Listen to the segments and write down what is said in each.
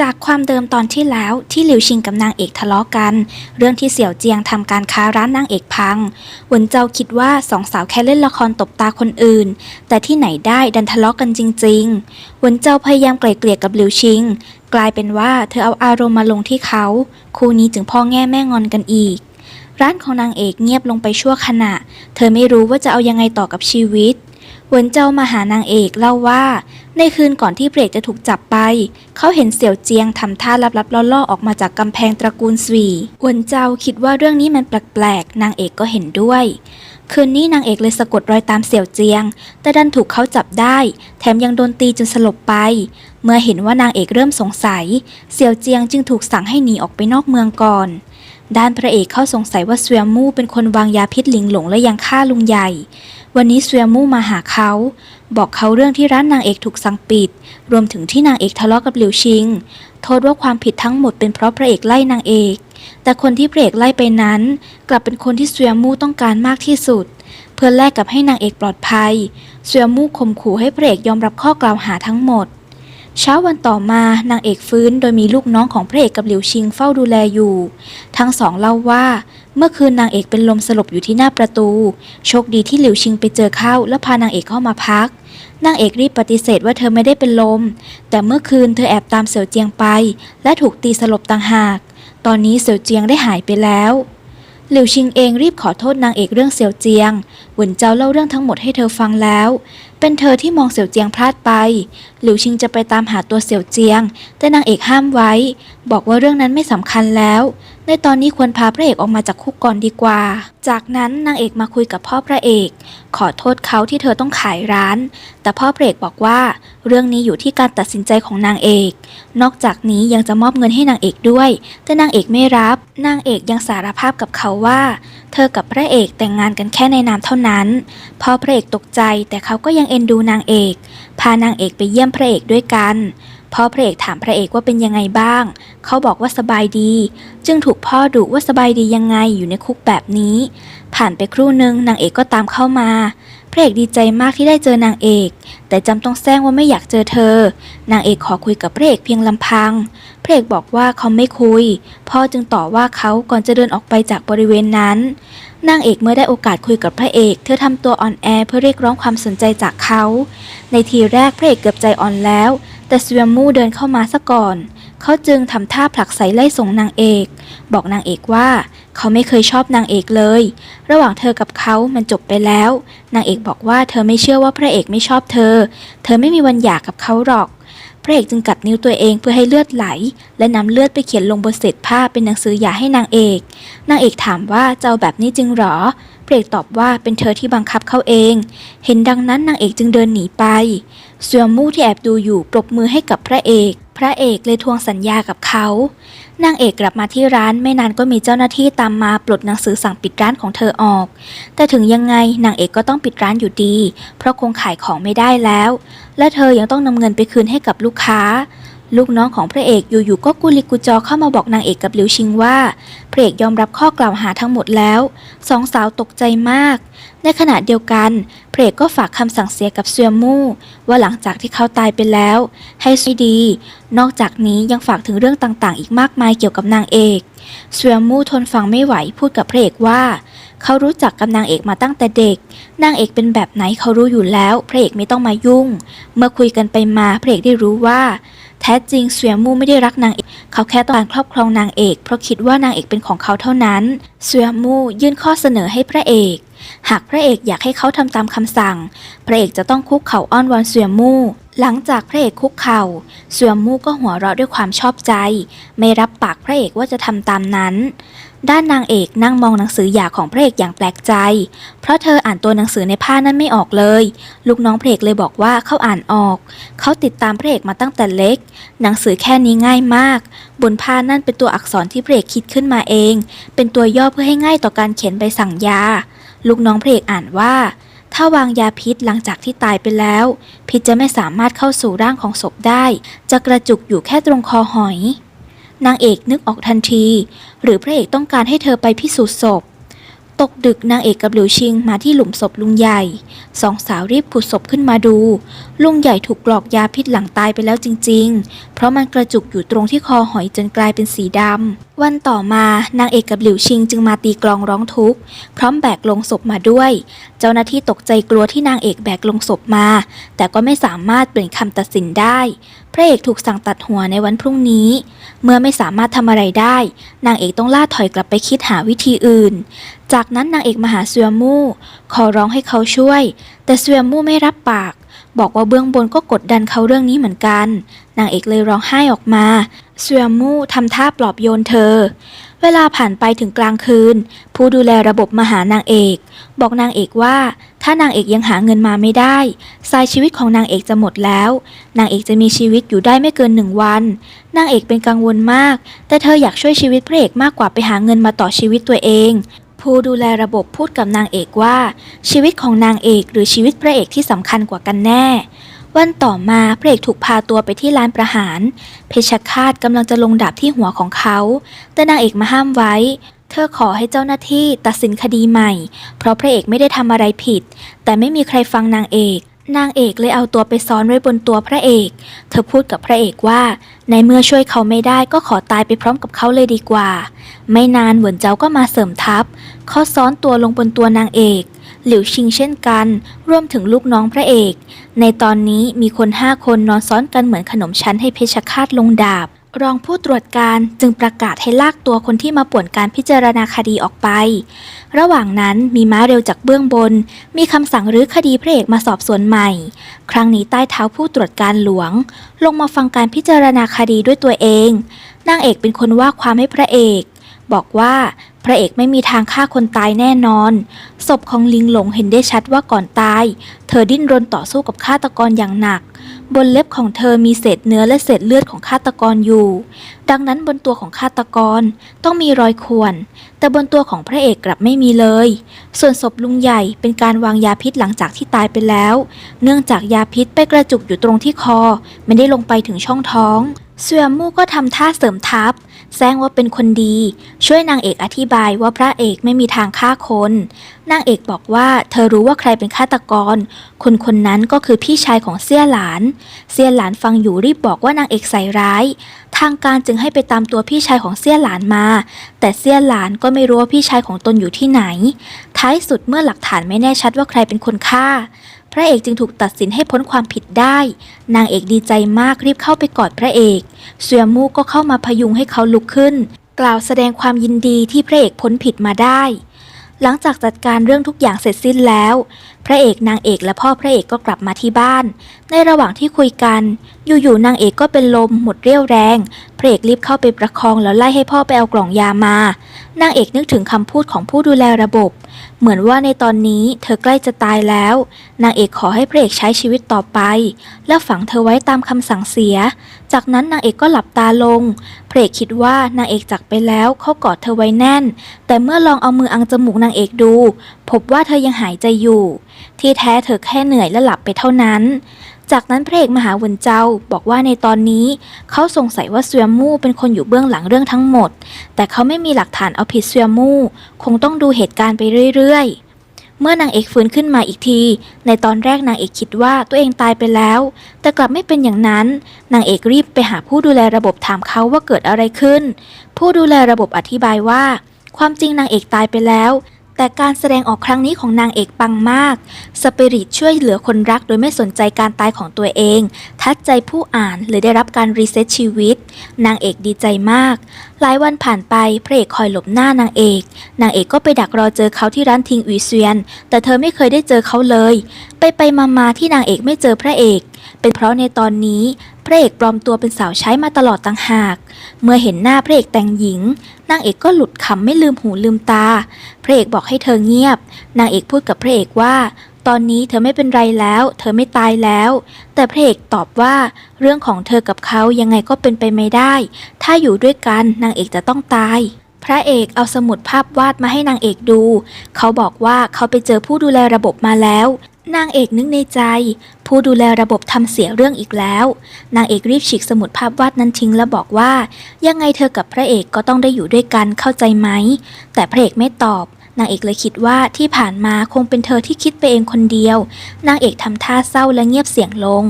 จากความเดิมตอนที่แล้วที่หลิวชิงกับนางเอกทะเลาะกัน เรื่องที่เสี่ยวเจียงทำการค้าร้านนางเอกพังหวนเจ้าคิดว่าสองสาวแค่เล่นละครตบตาคนอื่น แต่ที่ไหนได้ดันทะเลาะกันจริงๆหวนเจ้าพยายามไกล่เกลี่ยกับหลิวชิง กลายเป็นว่าเธอเอาอารมณ์มาลงที่เขา คู่นี้จึงพ่อแง่แม่งอนกันอีก ร้านของนางเอกเงียบลงไปชั่วขณะ เธอไม่รู้ว่าจะเอายังไงต่อกับชีวิต หวนเจ้ามาหานางเอกเล่าว่า ในคืนก่อนที่เปรกจะถูกจับไป เขาเห็นเสี่ยวเจียงทำท่าลับๆล่อๆออกมาจากกำแพงตระกูลสวีหวนเจ้าคิดว่าเรื่องนี้มันแปลกๆนางเอกก็เห็นด้วย คืนนี้นางเอกเลยสะกดรอยตามเสี่ยวเจียง แต่ดันถูกเขาจับได้ แถมยังโดนตีจนสลบไป เมื่อเห็นว่านางเอกเริ่มสงสัย เสี่ยวเจียงจึงถูกสั่งให้หนีออกไปนอกเมืองก่อน ด้านพระเอกเขาสงสัยว่าเสวียมู่เป็นคนวางยาพิษหลิงหลงและยังฆ่าลุงใหญ่ วันนี้เสวียมู่มาหาเขา บอกเขาเรื่องที่ร้านนางเอกถูกสั่งปิด รวมถึงที่นางเอกทะเลาะกับหลิวชิง โทษว่าความผิดทั้งหมดเป็นเพราะพระเอกไล่นางเอก แต่คนที่พระเอกไล่ไปนั้น กลับเป็นคนที่เสวียมู่ต้องการมากที่สุด เพื่อแลกกับให้นางเอกปลอดภัย เสวียมู่ข่มขู่ให้พระเอกยอมรับข้อกล่าวหาทั้งหมด เช้าวันต่อมานางเอกฟื้นโดยมีลูกน้องของพระเอกกับหลิวชิงเฝ้าดูแลอยู่ ทั้งสองเล่าว่า เมื่อคืนนางเอกเป็นลมสลบอยู่ที่หน้าประตู โชคดีที่หลิวชิงไปเจอเข้าแล้วพานางเอกเข้ามาพักนางเอกรีบปฏิเสธว่าเธอไม่ได้เป็นลม แต่เมื่อคืนเธอแอบตามเสี่ยวเจียงไป และถูกตีสลบต่างหาก ตอนนี้เสี่ยวเจียงได้หายไปแล้ว หลิวชิงเองรีบขอโทษนางเอกเรื่องเสี่ยวเจียงหวนเจ้าเล่าเรื่องทั้งหมดให้เธอฟังแล้ว เป็นเธอที่มองเสี่ยวเจียงพลาดไป หลิวชิงจะไปตามหาตัวเสี่ยวเจียง แต่นางเอกห้ามไว้ บอกว่าเรื่องนั้นไม่สำคัญแล้ว ในตอนนี้ควรพาพระเอกออกมาจากคุกก่อนดีกว่า จากนั้นนางเอกมาคุยกับพ่อพระเอก ขอโทษเขาที่เธอต้องขายร้าน แต่พ่อพระเอกบอกว่า เรื่องนี้อยู่ที่การตัดสินใจของนางเอก นอกจากนี้ยังจะมอบเงินให้นางเอกด้วย แต่นางเอกไม่รับ นางเอกยังสารภาพกับเขาว่า เธอกับพระเอกแต่งงานกันแค่ในนามเท่านั้น พ่อพระเอกตกใจแต่เขาก็ยังเอ็นดูนางเอก พานางเอกไปเยี่ยมพระเอกด้วยกัน พ่อพระเอกถามพระเอกว่าเป็นยังไงบ้าง เขาบอกว่าสบายดี จึงถูกพ่อดุว่าสบายดียังไงอยู่ในคุกแบบนี้ ผ่านไปครู่หนึ่งนางเอกก็ตามเข้ามา พระเอกดีใจมากที่ได้เจอนางเอก แต่จำต้องแซงว่าไม่อยากเจอเธอ นางเอกขอคุยกับพระเอกเพียงลำพัง พระเอกบอกว่าเขาไม่คุย พ่อจึงต่อว่าเขาก่อนจะเดินออกไปจากบริเวณนั้นนางเอกเมื่อได้โอกาสคุยกับพระเอก เธอทำตัวอ่อนแอเพื่อเรียกร้องความสนใจจากเขา ในทีแรกพระเอกเกือบใจอ่อนแล้ว แต่เวียมู่เดินเข้ามาซะก่อน เขาจึงทำท่าผลักไสไล่ส่งนางเอก บอกนางเอกว่า เขาไม่เคยชอบนางเอกเลย ระหว่างเธอกับเขามันจบไปแล้ว นางเอกบอกว่าเธอไม่เชื่อว่าพระเอกไม่ชอบเธอ เธอไม่มีวันหย่ากกับเขาหรอก พระเอกจึงกัดนิ้วตัวเองเพื่อให้เลือดไหล และนำเลือดไปเขียนลงบนเศษผ้าเป็นหนังสือหย่าให้นางเอก นางเอกถามว่าเจะเอาแบบนี้จริงหรอเพรกตอบว่าเป็นเธอที่บังคับเขาเอง เห็นดังนั้นนางเอกจึงเดินหนีไปเซียวมู่ที่แอบดูอยู่ปรบมือให้กับพระเอก พระเอกเลยทวงสัญญากับเขา นางเอกกลับมาที่ร้านไม่นานก็มีเจ้าหน้าที่ตามมาปลดหนังสือสั่งปิดร้านของเธอออก แต่ถึงยังไงนางเอกก็ต้องปิดร้านอยู่ดี เพราะคงขายของไม่ได้แล้ว และเธอยังต้องนำเงินไปคืนให้กับลูกค้า ลูกน้องของพระเอกอยู่ๆก็กุลิกุจอเข้ามาบอกนางเอกกับหลิวชิงว่า พระเอกยอมรับข้อกล่าวหาทั้งหมดแล้วสองสาวตกใจมาก ในขณะเดียวกัน พระเอกก็ฝากคำสั่งเสียกับเซียมู่ว่าหลังจากที่เขาตายไปแล้ว ให้ช่วยดี นอกจากนี้ยังฝากถึงเรื่องต่างๆ อีกมากมายเกี่ยวกับนางเอกเซียมู่ทนฟังไม่ไหวพูดกับพระเอกว่า เขารู้จักกับนางเอกมาตั้งแต่เด็ก นางเอกเป็นแบบไหนเขารู้อยู่แล้ว พระเอกไม่ต้องมายุ่ง เมื่อคุยกันไปมาพระเอกได้รู้ว่า แท้จริงเสวียมู่ไม่ได้รักนางเอก เขาแค่ต้องการครอบครองนางเอก เพราะคิดว่านางเอกเป็นของเขาเท่านั้นเสวียมู่ยื่นข้อเสนอให้พระเอก หากพระเอกอยากให้เขาทำตามคำสั่ง พระเอกจะต้องคุกเข่าอ้อนวอนเสวียมู่หลังจากพระเอกคุกเข่าเสวียมู่ก็หัวเราะด้วยความชอบใจ ไม่รับปากพระเอกว่าจะทำตามนั้น ด้านนางเอกนั่งมองหนังสือหย่าของพระเอกอย่างแปลกใจ เพราะเธออ่านตัวหนังสือในผ้านั้นไม่ออกเลย ลูกน้องพระเอกเลยบอกว่าเขาอ่านออก เขาติดตามพระเอกมาตั้งแต่เล็ก หนังสือแค่นี้ง่ายมาก บนผ้านั่นเป็นตัวอักษรที่พระเอกคิดขึ้นมาเอง เป็นตัวย่อเพื่อให้ง่ายต่อการเขียนใบสั่งยา ลูกน้องพระเอกอ่านว่า ถ้าวางยาพิษหลังจากที่ตายไปแล้ว พิษจะไม่สามารถเข้าสู่ร่างของศพได้ จะกระจุกอยู่แค่ตรงคอหอย นางเอกนึกออกทันที หรือพระเอกต้องการให้เธอไปพิสูจน์ศพ ตกดึกนางเอกกับหลิวชิงมาที่หลุมศพลุงใหญ่สองสาวรีบขุดศพขึ้นมาดู ลุงใหญ่ถูกกรอกยาพิษหลังตายไปแล้วจริง ๆ เพราะมันกระจุกอยู่ตรงที่คอหอยจนกลายเป็นสีดำวันต่อมานางเอกกับหลิวชิงจึงมาตีกลองร้องทุกข์พร้อมแบกลงศพมาด้วย เจ้าหน้าที่ตกใจกลัวที่นางเอกแบกลงศพมา แต่ก็ไม่สามารถเปลี่ยนคำตัดสินได้ พระเอกถูกสั่งตัดหัวในวันพรุ่งนี้ เมื่อไม่สามารถทำอะไรได้ นางเอกต้องล่าถอยกลับไปคิดหาวิธีอื่น จากนั้นนางเอกมาหาเซียมู่ขอร้องให้เขาช่วย แต่เซียมู่ไม่รับปาก บอกว่าเบื้องบนก็กดดันเขาเรื่องนี้เหมือนกัน นางเอกเลยร้องไห้ออกมาเซียมู่ทำท่าปลอบโยนเธอ เวลาผ่านไปถึงกลางคืน ผู้ดูแลระบบมาหานางเอก บอกนางเอกว่า ถ้านางเอกยังหาเงินมาไม่ได้สายชีวิตของนางเอกจะหมดแล้ว นางเอกจะมีชีวิตอยู่ได้ไม่เกินหนึ่งวัน นางเอกเป็นกังวลมาก แต่เธออยากช่วยชีวิตพระเอกมากกว่าไปหาเงินมาต่อชีวิตตัวเอง ผู้ดูแลระบบพูดกับนางเอกว่า ชีวิตของนางเอกหรือชีวิตพระเอกที่สำคัญกว่ากันแน่ วันต่อมาพระเอกถูกพาตัวไปที่ลานประหาร เพชฌฆาตกำลังจะลงดาบที่หัวของเขา แต่นางเอกมาห้ามไว้ เธอขอให้เจ้าหน้าที่ตัดสินคดีใหม่ เพราะพระเอกไม่ได้ทำอะไรผิด แต่ไม่มีใครฟังนางเอก นางเอกเลยเอาตัวไปซ้อนไว้บนตัวพระเอก เธอพูดกับพระเอกว่า ในเมื่อช่วยเขาไม่ได้ก็ขอตายไปพร้อมกับเขาเลยดีกว่า ไม่นานเหวินเจ้าก็มาเสริมทัพเขาซ้อนตัวลงบนตัวนางเอกหลิวชิงเช่นกัน รวมถึงลูกน้องพระเอก ในตอนนี้มีคนห้าคนนอนซ้อนกันเหมือนขนมชั้นให้เพชฌฆาตลงดาบ รองผู้ตรวจการจึงประกาศให้ลากตัวคนที่มาป่วนการพิจารณาคดีออกไป ระหว่างนั้นมีม้าเร็วจากเบื้องบน มีคำสั่งรื้อคดีพระเอกมาสอบสวนใหม่ ครั้งนี้ใต้เท้าผู้ตรวจการหลวง ลงมาฟังการพิจารณาคดีด้วยตัวเอง นางเอกเป็นคนว่าความให้พระเอก บอกว่าพระเอกไม่มีทางฆ่าคนตายแน่นอน ศพของลิงหลงเห็นได้ชัดว่าก่อนตาย เธอดิ้นรนต่อสู้กับฆาตกรอย่างหนัก บนเล็บของเธอมีเศษเนื้อและเศษเลือดของฆาตกรอยู่ ดังนั้นบนตัวของฆาตกรต้องมีรอยข่วน แต่บนตัวของพระเอกกลับไม่มีเลย ส่วนศพลุงใหญ่เป็นการวางยาพิษหลังจากที่ตายไปแล้ว เนื่องจากยาพิษไปกระจุกอยู่ตรงที่คอ ไม่ได้ลงไปถึงช่องท้องเซียมู่ก็ทำท่าเสริมทัพ แซงว่าเป็นคนดี ช่วยนางเอกอธิบายว่าพระเอกไม่มีทางฆ่าคน นางเอกบอกว่าเธอรู้ว่าใครเป็นฆาตกร คนคนนั้นก็คือพี่ชายของเสี่ยหลาน เสี่ยหลานฟังอยู่รีบบอกว่านางเอกใส่ร้าย ทางการจึงให้ไปตามตัวพี่ชายของเสี่ยหลานมา แต่เสี่ยหลานก็ไม่รู้ว่าพี่ชายของตนอยู่ที่ไหน ท้ายสุดเมื่อหลักฐานไม่แน่ชัดว่าใครเป็นคนฆ่า พระเอกจึงถูกตัดสินให้พ้นความผิดได้ นางเอกดีใจมากรีบเข้าไปกอดพระเอกเซียมูก็เข้ามาพยุงให้เขาลุกขึ้น กล่าวแสดงความยินดีที่พระเอกพ้นผิดมาได้ หลังจากจัดการเรื่องทุกอย่างเสร็จสิ้นแล้ว พระเอกนางเอกและพ่อพระเอกก็กลับมาที่บ้าน ในระหว่างที่คุยกัน อยู่ๆนางเอกก็เป็นลมหมดเรี่ยวแรง ระเอกรีบเข้าไปประคองแล้วไล่ให้พ่อไปเอากล่องยามา นางเอกนึกถึงคำพูดของผู้ดูแลระบบ เหมือนว่าในตอนนี้เธอใกล้จะตายแล้ว นางเอกขอให้พระเอกใช้ชีวิตต่อไป และฝังเธอไว้ตามคำสั่งเสีย จากนั้นนางเอกก็หลับตาลง พระเอกคิดว่านางเอกจากไปแล้วเขากอดเธอไว้แน่น แต่เมื่อลองเอามืออังจมูกนางเอกดู พบว่าเธอยังหายใจอยู่ ที่แท้เธอแค่เหนื่อยและหลับไปเท่านั้น จากนั้นพระเอกมหาเวนเจ้าบอกว่าในตอนนี้ เขาสงสัยว่าเซียมู่เป็นคนอยู่เบื้องหลังเรื่องทั้งหมด แต่เขาไม่มีหลักฐานเอาผิดเซียมู่คงต้องดูเหตุการณ์ไปเรื่อยๆ เมื่อนางเอกฟื้นขึ้นมาอีกที ในตอนแรกนางเอกคิดว่าตัวเองตายไปแล้ว แต่กลับไม่เป็นอย่างนั้น นางเอกรีบไปหาผู้ดูแลระบบถามเขาว่าเกิดอะไรขึ้น ผู้ดูแลระบบอธิบายว่า ความจริงนางเอกตายไปแล้ว แต่การแสดงออกครั้งนี้ของนางเอกปังมาก สปิริตช่วยเหลือคนรักโดยไม่สนใจการตายของตัวเอง ทัดใจผู้อ่านเลยได้รับการรีเซ็ตชีวิต นางเอกดีใจมาก หลายวันผ่านไปพระเอกคอยหลบหน้านางเอก นางเอกก็ไปดักรอเจอเขาที่ร้านทิงอุยเซียน แต่เธอไม่เคยได้เจอเขาเลย ไปไปมามาที่นางเอกไม่เจอพระเอก เป็นเพราะในตอนนี้ พระเอกปลอมตัวเป็นสาวใช้มาตลอดต่างหาก เมื่อเห็นหน้าพระเอกแต่งหญิง นางเอกก็หลุดคำไม่ลืมหูลืมตา พระเอกบอกให้เธอเงียบ นางเอกพูดกับพระเอกว่า ตอนนี้เธอไม่เป็นไรแล้ว เธอไม่ตายแล้ว แต่พระเอกตอบว่าเรื่องของเธอกับเขายังไงก็เป็นไปไม่ได้ ถ้าอยู่ด้วยกันนางเอกจะต้องตายพระเอกเอาสมุดภาพวาดมาให้นางเอกดู เขาบอกว่าเขาไปเจอผู้ดูแลระบบมาแล้ว นางเอกนึกในใจ ผู้ดูแลระบบทำเสียเรื่องอีกแล้ว นางเอกรีบฉีกสมุดภาพวาดนั้นทิ้งแล้วบอกว่า ยังไงเธอกับพระเอกก็ต้องได้อยู่ด้วยกันเข้าใจไหม แต่พระเอกไม่ตอบ นางเอกเลยคิดว่าที่ผ่านมาคงเป็นเธอที่คิดไปเองคนเดียว นางเอกทำท่าเศร้าและเงียบเสียงลง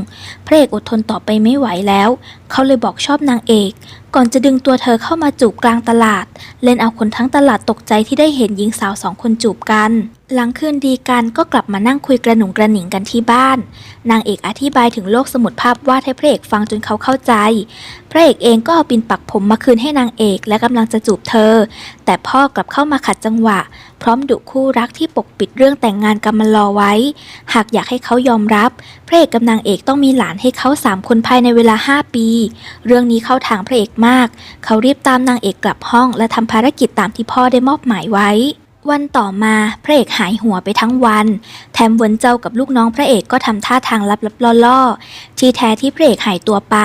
พระเอกอดทนต่อไปไม่ไหวแล้ว เขาเลยบอกชอบนางเอก ก่อนจะดึงตัวเธอเข้ามาจูบกลางตลาด เล่นเอาคนทั้งตลาดตกใจที่ได้เห็นหญิงสาวสองคนจูบกัน หลังคืนดีกันก็กลับมานั่งคุยกระหนุงกระหนิงกันที่บ้าน นางเอกอธิบายถึงโลกสมุดภาพวาดให้พระเอกฟังจนเขาเข้าใจ พระเอกเองก็เอาปินปักผมมาคืนให้นางเอกและกำลังจะจูบเธอ แต่พ่อกลับเข้ามาขัดจังหวะ พร้อมดุคู่รักที่ปกปิดเรื่องแต่งงานกำมันรอไว้ หากอยากให้เขายอมรับ พระเอกกับนางเอกต้องมีหลานให้เขาสามคนภายในเวลา 5 ปี เรื่องนี้เข้าทางพระเอกมาก เขารีบตามนางเอกกลับห้อง และทำภารกิจตามที่พ่อได้มอบหมายไว้ วันต่อมาพระเอกหายหัวไปทั้งวัน แถมวนเจ้ากับลูกน้องพระเอกก็ทำท่าทางลับๆล่อๆที่แท้ที่พระเอกหายตัวไป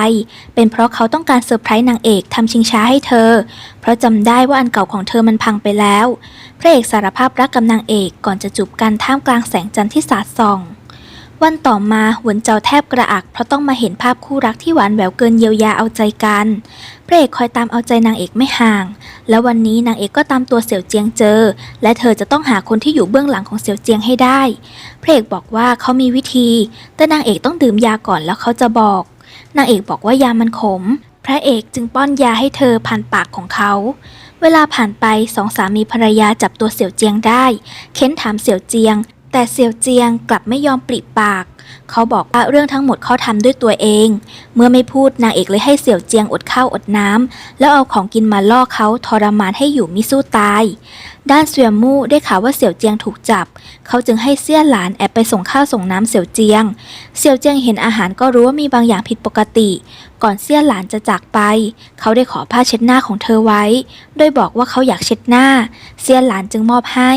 เป็นเพราะเขาต้องการเซอร์ไพรส์นางเอกทำชิงช้าให้เธอ เพราะจำได้ว่าอันเก่าของเธอมันพังไปแล้ว พระเอกสารภาพรักกับนางเอกก่อนจะจูบกันท่ามกลางแสงจันทร์ที่สาดส่อง วันต่อมาหวนเจ้าแทบกระอักเพราะต้องมาเห็นภาพคู่รักที่หวานแหววเกินเยียวยาเอาใจกัน พระเอกคอยตามเอาใจนางเอกไม่ห่าง แล้ววันนี้นางเอกก็ตามตัวเสี่ยวเจียงเจอ และเธอจะต้องหาคนที่อยู่เบื้องหลังของเสี่ยวเจียงให้ได้ พระเอกบอกว่าเขามีวิธี แต่นางเอกต้องดื่มยาก่อนแล้วเขาจะบอก นางเอกบอกว่ายามันขม พระเอกจึงป้อนยาให้เธอผ่านปากของเขาเวลาผ่านไปสองสามีภรรยาจับตัวเสี่ยวเจียงได้ เค้นถามเสี่ยวเจียง แต่เสี่ยวเจียงกลับไม่ยอมปริปาก เขาบอกว่าเรื่องทั้งหมดเขาทำด้วยตัวเอง เมื่อไม่พูดนางเอกเลยให้เสี่ยวเจียงอดข้าวอดน้ำแล้วเอาของกินมาล่อเขาทรมานให้อยู่มิสู้ตาย ด้านเสี่ยมู่ได้ข่าวว่าเสี่ยวเจียงถูกจับ เขาจึงให้เสี่ยหลานแอบไปส่งข้าวส่งน้ำเสี่ยวเจียง เสี่ยวเจียงเห็นอาหารก็รู้ว่ามีบางอย่างผิดปกติ ก่อนเสี่ยหลานจะจากไป เขาได้ขอผ้าเช็ดหน้าของเธอไว้ โดยบอกว่าเขาอยากเช็ดหน้า เสี่ยหลานจึงมอบให้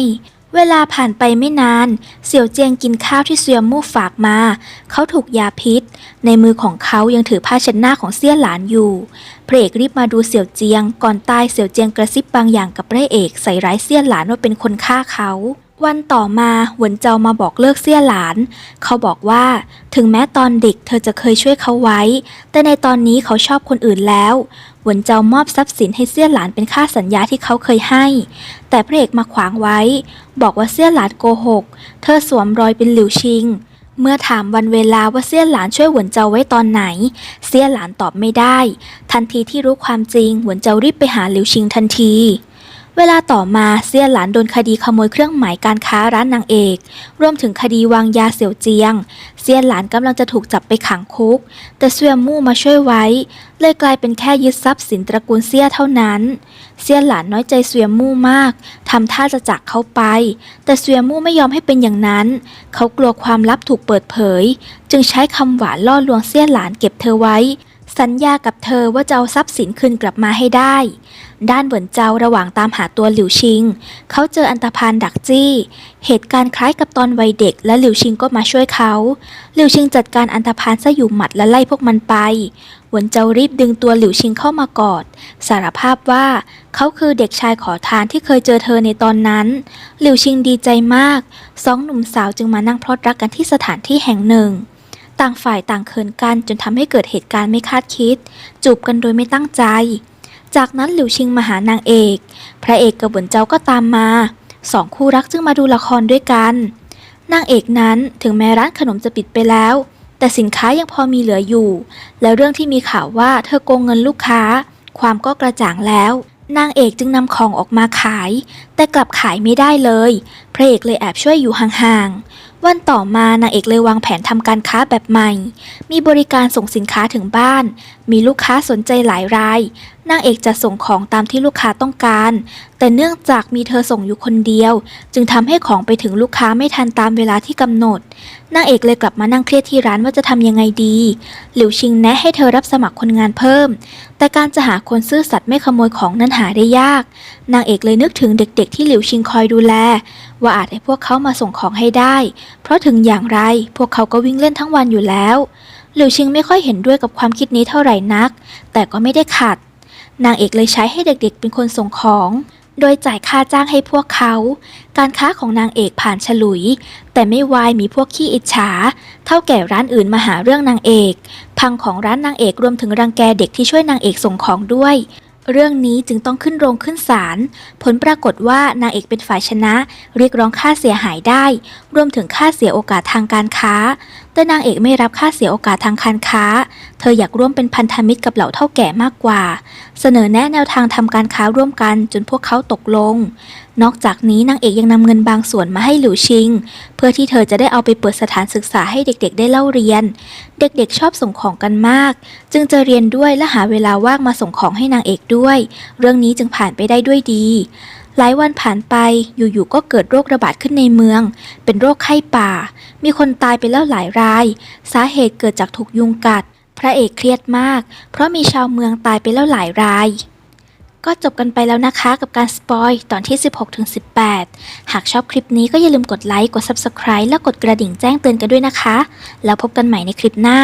เวลาผ่านไปไม่นาน เสี่ยวเจียงกินข้าวที่เซียมู่ฝากมา เขาถูกยาพิษ ในมือของเขายังถือผ้าเช็ดหน้าของเสี่ยหลานอยู่พระเอกรีบมาดูเสี่ยวเจียง ก่อนตายเสี่ยวเจียงกระซิบบางอย่างกับพระเอกใส่ร้ายเสี่ยหลานว่าเป็นคนฆ่าเขา วันต่อมาหวนเจามาบอกเลิกเสี่ยหลาน เขาบอกว่าถึงแม้ตอนเด็กเธอจะเคยช่วยเขาไว้ แต่ในตอนนี้เขาชอบคนอื่นแล้วหวนเจามอบทรัพย์สินให้เสี่ยหลานเป็นค่าสัญญาที่เขาเคยให้ แต่พระเอกมาขวางไว้ บอกว่าเสี่ยหลานโกหก เธอสวมรอยเป็นหลิวชิง เมื่อถามวันเวลาว่าเสี่ยหลานช่วยหวนเจาไว้ตอนไหน เสี่ยหลานตอบไม่ได้ ทันทีที่รู้ความจริงหวนเจารีบไปหาหลิวชิงทันที เวลาต่อมาเสี่ยหลานโดนคดีขโมยเครื่องหมายการค้าร้านนางเอก รวมถึงคดีวางยาเสี่ยวเจียงเสี่ยหลานกำลังจะถูกจับไปขังคุก แต่เสี่ยมู่มาช่วยไว้ เลยกลายเป็นแค่ยึดทรัพย์สินตระกูลเสี่ยเท่านั้นเสี่ยหลานน้อยใจเสี่ยมู่มากทำท่าจะจากเขาไป แต่เสี่ยมู่ไม่ยอมให้เป็นอย่างนั้น เขากลัวความลับถูกเปิดเผย จึงใช้คำหวานล่อลวงเสี่ยหลานเก็บเธอไว้ สัญญากับเธอว่าจะเอาทรัพย์สินคืนกลับมาให้ได้ ด้านเหวินเจ้าระหว่างตามหาตัวหลิวชิง เขาเจออันตพานดักจี้ เหตุการณ์คล้ายกับตอนวัยเด็กและหลิวชิงก็มาช่วยเขา หลิวชิงจัดการอันตพานซะอยู่หมัดและไล่พวกมันไปหวนเจ้ารีบดึงตัวหลิวชิงเข้ามากอด สารภาพว่าเขาคือเด็กชายขอทานที่เคยเจอเธอในตอนนั้น หลิวชิงดีใจมาก สองหนุ่มสาวจึงมานั่งพลอดรักกันที่สถานที่แห่งหนึ่ง ต่างฝ่ายต่างเขินกันจนทำให้เกิดเหตุการณ์ไม่คาดคิด จูบกันโดยไม่ตั้งใจ จากนั้นหลิวชิงมาหานางเอก พระเอกกับเหวินเจ้าก็ตามมา สองคู่รักจึงมาดูละครด้วยกัน นางเอกนั้นถึงแม้ร้านขนมจะปิดไปแล้ว แต่สินค้ายังพอมีเหลืออยู่ แล้วเรื่องที่มีข่าวว่าเธอโกงเงินลูกค้า ความก็กระจ่างแล้ว นางเอกจึงนำของออกมาขาย แต่กลับขายไม่ได้เลย พระเอกเลยแอบช่วยอยู่ห่างๆ วันต่อมานางเอกเลยวางแผนทำการค้าแบบใหม่ มีบริการส่งสินค้าถึงบ้าน มีลูกค้าสนใจหลายราย นางเอกจะส่งของตามที่ลูกค้าต้องการ แต่เนื่องจากมีเธอส่งอยู่คนเดียว จึงทำให้ของไปถึงลูกค้าไม่ทันตามเวลาที่กำหนด นางเอกเลยกลับมานั่งเครียดที่ร้านว่าจะทำยังไงดี หลิวชิงแนะให้เธอรับสมัครคนงานเพิ่ม แต่การจะหาคนซื่อสัตย์ไม่ขโมยของนั้นหาได้ยาก นางเอกเลยนึกถึงเด็กๆ ที่หลิวชิงคอยดูแล ว่าอาจให้พวกเขามาส่งของให้ได้ เพราะถึงอย่างไรพวกเขาก็วิ่งเล่นทั้งวันอยู่แล้วหลิวชิงไม่ค่อยเห็นด้วยกับความคิดนี้เท่าไหร่นัก แต่ก็ไม่ได้ขัด นางเอกเลยใช้ให้เด็กๆ เป็นคนส่งของ โดยจ่ายค่าจ้างให้พวกเขา การค้าของนางเอกผ่านฉลุย แต่ไม่วายมีพวกขี้อิจฉา เท่าแก่ร้านอื่นมาหาเรื่องนางเอก พังของร้านนางเอกรวมถึงรังแกเด็กที่ช่วยนางเอกส่งของด้วย เรื่องนี้จึงต้องขึ้นโรงขึ้นศาล ผลปรากฏว่านางเอกเป็นฝ่ายชนะ เรียกร้องค่าเสียหายได้ รวมถึงค่าเสียโอกาสทางการค้าแต่นางเอกไม่รับค่าเสียโอกาสทางการค้า เธออยากร่วมเป็นพันธมิตรกับเหล่าเท่าแก่มากกว่า เสนอแนะแนวทางทำการค้าร่วมกันจนพวกเขาตกลง นอกจากนี้นางเอกยังนำเงินบางส่วนมาให้หลิวชิง เพื่อที่เธอจะได้เอาไปเปิดสถานศึกษาให้เด็กๆ ได้เล่าเรียน เด็กๆชอบส่งของกันมาก จึงจะเรียนด้วยและหาเวลาว่างมาส่งของให้นางเอกด้วย เรื่องนี้จึงผ่านไปได้ด้วยดี หลายวันผ่านไปอยู่ๆก็เกิดโรคระบาดขึ้นในเมือง เป็นโรคไข้ป่า มีคนตายไปแล้วหลายราย สาเหตุเกิดจากถูกยุงกัด พระเอกเครียดมาก เพราะมีชาวเมืองตายไปแล้วหลายราย ก็จบกันไปแล้วนะคะกับการสปอยตอนที่ 16-18 หากชอบคลิปนี้ก็อย่าลืมกดไลค์กด Subscribe และกดกระดิ่งแจ้งเตือนกันด้วยนะคะ แล้วพบกันใหม่ในคลิปหน้า